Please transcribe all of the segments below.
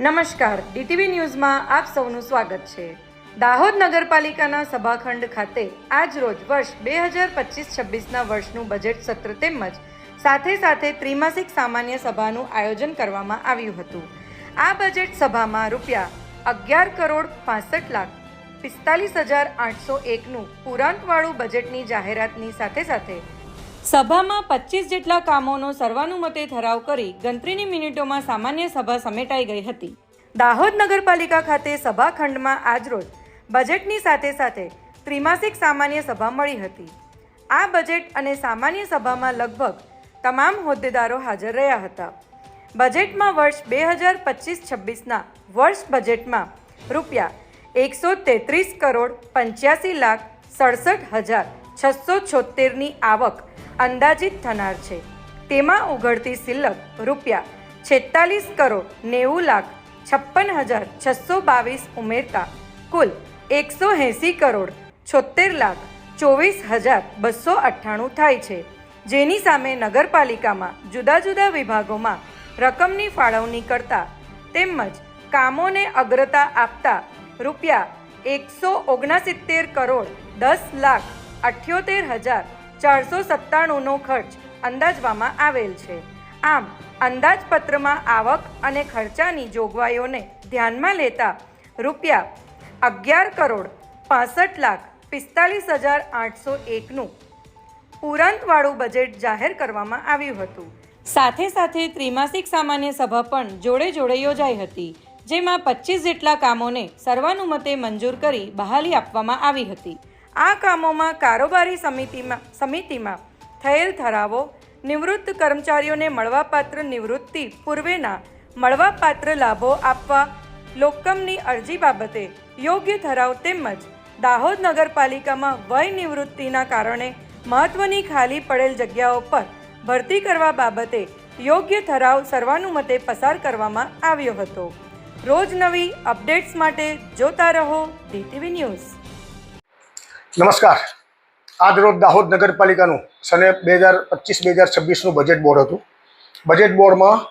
નમસ્કાર, ડીટીવી ન્યૂઝમાં આપ સૌનું સ્વાગત છે. દાહોદ નગરપાલિકાના સભાખંડ ખાતે આજ રોજ વર્ષ બે હજાર પચીસ છવ્વીસના વર્ષનું બજેટ સત્ર તેમજ સાથે સાથે ત્રિમાસિક સામાન્ય સભાનું આયોજન કરવામાં આવ્યું હતું. આ બજેટ સભામાં રૂપિયા અગિયાર કરોડ પાસઠ લાખ પિસ્તાલીસ હજાર આઠસો એકનું પુરાંતવાળું બજેટની જાહેરાતની સાથે સાથે સભામાં પચીસ જેટલા કામોનો સર્વાનુમતે ઠરાવ કરી ગણતરીની મિનિટોમાં સામાન્ય સભા સમેટાઈ ગઈ હતી. દાહોદ નગરપાલિકા ખાતે સભાખંડમાં આજરોજ બજેટની સાથે સાથે ત્રિમાસિક સામાન્ય સભા મળી હતી. આ બજેટ અને સામાન્ય સભામાં લગભગ તમામ હોદ્દેદારો હાજર રહ્યા હતા. બજેટમાં વર્ષ બે હજાર પચીસ છવ્વીસના વર્ષ બજેટમાં રૂપિયા એકસો તેત્રીસ કરોડ પંચ્યાસી લાખ સડસઠ હજાર છસો છોતેરની આવક અંદાજિત થનાર છે. તેમાં ઉઘડતી સિલક રૂપિયા છેતાલીસ કરોડ નેવું લાખ છપ્પન હજાર છસો બાવીસ ઉમેરતા કુલ એકસો એંસી કરોડ છોતેર લાખ ચોવીસ હજાર બસો અઠ્ઠાણું થાય છે. જેની સામે નગરપાલિકામાં જુદા જુદા વિભાગોમાં રકમની ફાળવણી કરતા તેમજ કામોને અગ્રતા આપતા રૂપિયા એકસો ઓગણસિત્તેર કરોડ દસ લાખ અઠ્યોતેર હજાર ચારસો સત્તાણુંનો ખર્ચ અંદાજવામાં આવેલ છે. આમ, અંદાજપત્રમાં આવક અને ખર્ચાની જોગવાઈઓને ધ્યાનમાં લેતા રૂપિયા અગિયાર કરોડ પાસઠ લાખ પિસ્તાલીસ હજાર આઠસો એકનું પુરાંતવાળું બજેટ જાહેર કરવામાં આવ્યું હતું. સાથે સાથે ત્રિમાસિક સામાન્ય સભા પણ જોડે જોડે યોજાઈ હતી, જેમાં પચીસ જેટલા કામોને સર્વાનુમતે મંજૂર કરી બહાલી આપવામાં આવી હતી. આ કામોમાં કારોબારી સમિતિમાં સમિતિમાં થયેલ ઠરાવો નિવૃત્ત કર્મચારીઓને મળવાપાત્ર નિવૃત્તિ પૂર્વેના મળવાપાત્ર લાભો આપવા લોકમની અરજી બાબતે યોગ્ય ઠરાવ તેમજ દાહોદ નગરપાલિકામાં વય નિવૃત્તિના કારણે મહત્વની ખાલી પડેલ જગ્યાઓ પર ભરતી કરવા બાબતે યોગ્ય ઠરાવ સર્વાનુમતે પસાર કરવામાં આવ્યો હતો. રોજ નવી અપડેટ્સ માટે જોતા રહો ડીટીવી ન્યૂઝ. નમસ્કાર. આજરોજ દાહોદ નગરપાલિકાનું સને બે હજાર પચીસ, બે હજાર છવ્વીસનું બજેટ બોર્ડ હતું. બજેટ બોર્ડમાં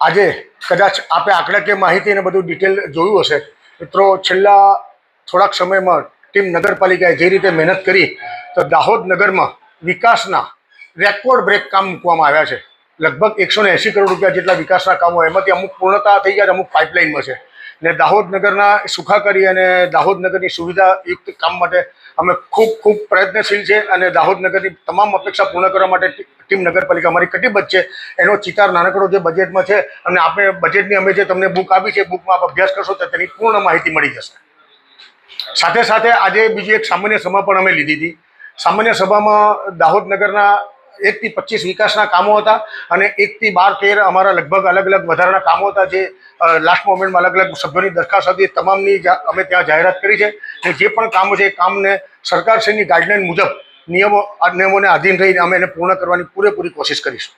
આજે કદાચ આપણે આંકડાકીય માહિતી અને બધું ડિટેલ જોયું હશે. મિત્રો, છેલ્લા થોડાક સમયમાં ટીમ નગરપાલિકાએ જે રીતે મહેનત કરી, તો દાહોદ નગરમાં વિકાસના રેકોર્ડ બ્રેક કામ મૂકવામાં આવ્યા છે. લગભગ એકસો કરોડ રૂપિયા જેટલા વિકાસના કામો એમાંથી અમુક પૂર્ણતા થઈ ગયા અમુક પાઇપલાઇનમાં છે. ને દાહોદ નગરના સુખાકારી અને દાહોદ નગરની સુવિધાયુક્ત કામ માટે અમે ખૂબ ખૂબ પ્રયત્નશીલ છે અને દાહોદ નગરની તમામ અપેક્ષા પૂર્ણ કરવા માટે ટીમ નગરપાલિકા અમારી કટિબદ્ધ છે. એનો ચિતાર નાનકડો જે બજેટમાં છે અને આપણે બજેટની અમે જે તમને બુક આપી છે, બુકમાં આપ અભ્યાસ કરશો તો તેની પૂર્ણ માહિતી મળી જશે. સાથે સાથે આજે બીજી એક સામાન્ય સભા પણ અમે લીધી હતી. સામાન્ય સભામાં દાહોદ નગરના એકથી પચીસ વિકાસના કામો હતા અને એકથી બાર, તેર અમારા લગભગ અલગ અલગ વધારાના કામો હતા જે લાસ્ટ મોમેન્ટમાં અલગ અલગ સભ્યોની દરખાસ્ત હતી. તમામની અમે ત્યાં જાહેરાત કરી છે અને જે પણ કામો છે એ કામને સરકારશ્રીની ગાઈડલાઈન મુજબ નિયમો નિયમોને આધીન રહીને અમે એને પૂર્ણ કરવાની પૂરેપૂરી કોશિશ કરીશું.